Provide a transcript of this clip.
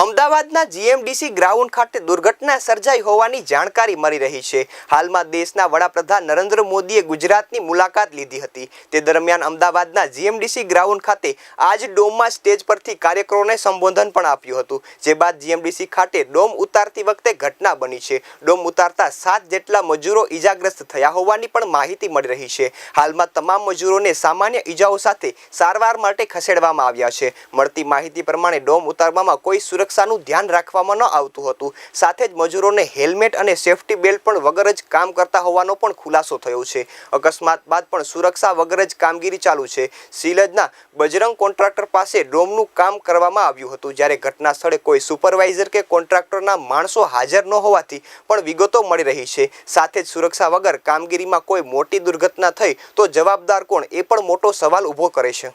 અમદાવાદના GMDC ground ખાતે દુર્ઘટના સર્જાઈ હોવાની જાણકારી મળી રહી છે. હાલમાં દેશના વડાપ્રધાન નરેન્દ્ર મોદીએ ગુજરાતની મુલાકાત લીધી હતી. તે દરમિયાન અમદાવાદના જીએમડીસી ગ્રાઉન્ડ ખાતે આજ ડોમમાં સ્ટેજ પરથી કાર્યકરોને સંબોધન પણ આપ્યું હતું, જે બાદ જીએમડીસી ખાતે ડોમ ઉતારતી વખતે ઘટના બની છે. ડોમ ઉતારતા સાત જેટલા મજૂરો ઈજાગ્રસ્ત થયા હોવાની પણ માહિતી મળી રહી છે. હાલમાં તમામ મજૂરોને સામાન્ય ઈજાઓ સાથે સારવાર માટે ખસેડવામાં આવ્યા છે. મળતી માહિતી પ્રમાણે ડોમ ઉતારવામાં કોઈ સુરક્ષાનું ધ્યાન રાખવામાં ન આવતું હતું. સાથે જ મજૂરોને હેલ્મેટ અને સેફટી બેલ્ટ પણ વગર જ કામ કરતા હોવાનો પણ ખુલાસો થયો છે. અકસ્માત બાદ પણ સુરક્ષા વગર જ કામગીરી ચાલુ છે. સિલજના બજરંગ કોન્ટ્રાક્ટર પાસે ડોમનું કામ કરવામાં આવ્યું હતું. જ્યારે ઘટના સ્થળે કોઈ સુપરવાઇઝર કે કોન્ટ્રાક્ટરના માણસો હાજર ન હોવાથી પણ વિગતો મળી રહી છે. સાથે જ સુરક્ષા વગર કામગીરીમાં કોઈ મોટી દુર્ઘટના થઈ તો જવાબદાર કોણ? એ પણ મોટો સવાલ ઊભો કરે છે.